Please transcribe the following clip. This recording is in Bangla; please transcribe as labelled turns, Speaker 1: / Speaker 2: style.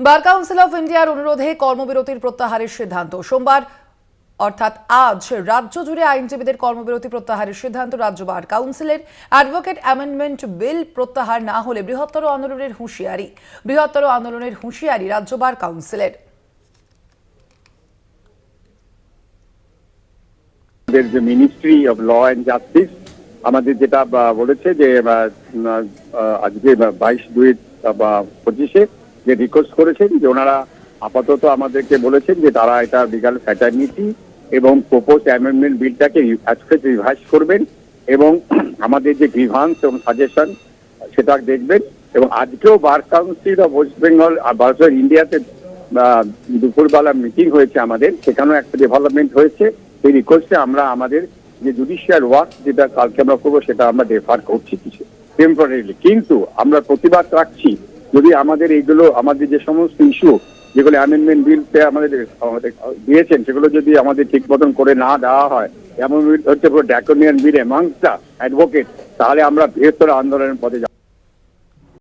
Speaker 1: বার কাউন্সিল অফ ইন্ডিয়ার অনুরোধে কর্মবিরতির প্রত্যাহারের সিদ্ধান্ত। সোমবার, অর্থাৎ আজ, রাজ্য জুড়ে আইনজীবীদের কর্মবিরতি প্রত্যাহারের সিদ্ধান্ত। রাজ্য বার কাউন্সিলের অ্যাডভোকেট অ্যামেন্ডমেন্ট বিল প্রত্যাহার না হলে বৃহত্তর আন্দোলনের হুঁশিয়ারি। বৃহত্তর আন্দোলনের হুঁশিয়ারি রাজ্য বার কাউন্সিলের।
Speaker 2: যে ministry of law and justice, আমাদের যেটা বলেছে যে আজকে বাইশ দুই পঁচিশে যে রিকোয়েস্ট করেছেন যে ওনারা আপাতত আমাদেরকে বলেছেন যে তারা এটা লিগাল ফ্যাটার্নিটি এবং প্রপোজ অ্যামেন্ডমেন্ট বিলটাকে রিভাইজ করবেন এবং আমাদের যে গ্রিভান্স এবং সাজেশন সেটা দেখবেন এবং আজকেও bar council of West Bengal ভারতের ইন্ডিয়াতে দুপুরবেলা মিটিং হয়েছে আমাদের, সেখানেও একটা ডেভেলপমেন্ট হয়েছে। সেই রিকোয়েস্টে আমরা আমাদের যে জুডিশিয়াল ওয়ার্ক যেটা কালকে আমরা করব, সেটা আমরা রেফার করছি কিছু টেম্পোরারিলি কিন্তু আমরা প্রতিবাদ রাখছি যদি আমাদের এইগুলো, আমাদের যে সমস্ত ইস্যু যেগুলো অ্যামেন্ডমেন্ট বিলতে আমাদের আমাদের দিয়েছেন, সেগুলো যদি আমাদের ঠিক মতন করে না দেওয়া হয় এমন হচ্ছে ড্যাকোনিয়ান বিল এমাংসটা অ্যাডভোকেট তাহলে আমরা বৃহত্তর আন্দোলনের পথে যাব।